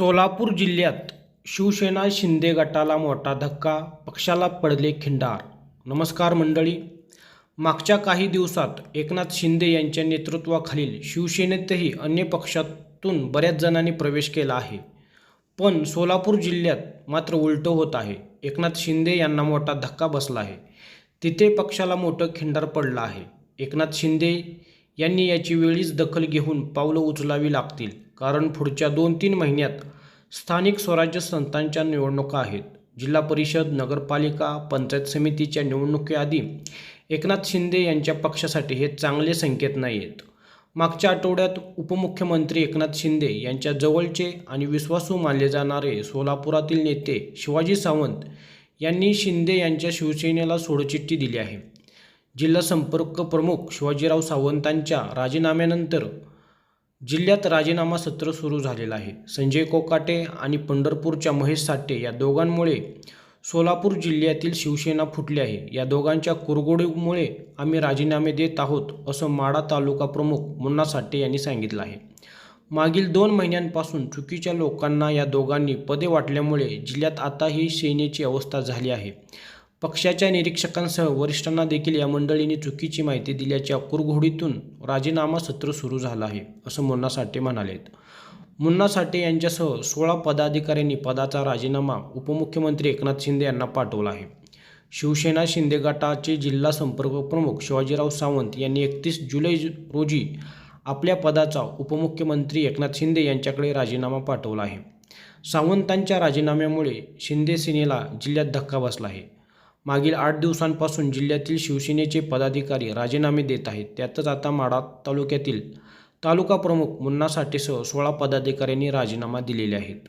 सोलापूर जिल्ह्यात शिवसेना शिंदे गटाला मोठा धक्का पक्षाला पडले खिंडार. नमस्कार मंडळी. मागच्या काही दिवसात एकनाथ शिंदे यांच्या नेतृत्वाखालील शिवसेनेतही अन्य पक्षातून बऱ्याच जणांनी प्रवेश केला आहे. पण सोलापूर जिल्ह्यात मात्र उलटं होत आहे. एकनाथ शिंदे यांना मोठा धक्का बसला आहे. तिथे पक्षाला मोठं खिंडार पडलं आहे. एकनाथ शिंदे यांनी याची वेळीच दखल घेऊन पावलं उचलावी लागतील. कारण पुढच्या दोन तीन महिन्यात स्थानिक स्वराज्य संस्थांच्या निवडणुका आहेत. जिल्हा परिषद नगरपालिका पंचायत समितीच्या निवडणुकीआधी एकनाथ शिंदे यांच्या पक्षासाठी हे चांगले संकेत नाही आहेत मागच्या आठवड्यात उपमुख्यमंत्री एकनाथ शिंदे यांच्या जवळचे आणि विश्वासू मानले जाणारे सोलापुरातील नेते शिवाजी सावंत यांनी शिंदे यांच्या शिवसेनेला सोडचिठ्ठी दिली आहे. जिल्हा संपर्क प्रमुख शिवाजीराव सावंतांच्या राजीनाम्यानंतर जिल्ह्यात राजीनामा सत्र सुरू झालेलं आहे. संजय कोकाटे आणि पंढरपूरच्या महेश साठे या दोघांमुळे सोलापूर जिल्ह्यातील शिवसेना फुटली आहे. या दोघांच्या कुरघोडीमुळे आम्ही राजीनामे देत आहोत असं माडा तालुका प्रमुख मुन्ना साठे यांनी सांगितलं आहे. मागील दोन महिन्यांपासून चुकीच्या लोकांना या दोघांनी पदे वाटल्यामुळे जिल्ह्यात आता ही सेनेची अवस्था झाली आहे. पक्षाच्या निरीक्षकांसह वरिष्ठांना देखील या मंडळींनी चुकीची माहिती दिल्याच्या कुरघोडीतून राजीनामा सत्र सुरू झालं आहे असं मुन्ना साठे म्हणालेत. मुन्ना साठे यांच्यासह सोळा पदाधिकाऱ्यांनी पदाचा राजीनामा उपमुख्यमंत्री एकनाथ शिंदे यांना पाठवला आहे. शिवसेना शिंदे गटाचे जिल्हा संपर्क प्रमुख शिवाजीराव सावंत यांनी एकतीस जुलै रोजी आपल्या पदाचा उपमुख्यमंत्री एकनाथ शिंदे यांच्याकडे राजीनामा पाठवला आहे. सावंतांच्या राजीनाम्यामुळे शिंदे सेनेला जिल्ह्यात धक्का बसला आहे. मागील आठ दिवसांपासून जिल्ह्यातील शिवसेनेचे पदाधिकारी राजीनामे देत आहेत. त्यातच आता माढा तालुक्यातील तालुका प्रमुख मुन्ना साठेसह सोळा पदाधिकाऱ्यांनी राजीनामा दिलेले आहेत.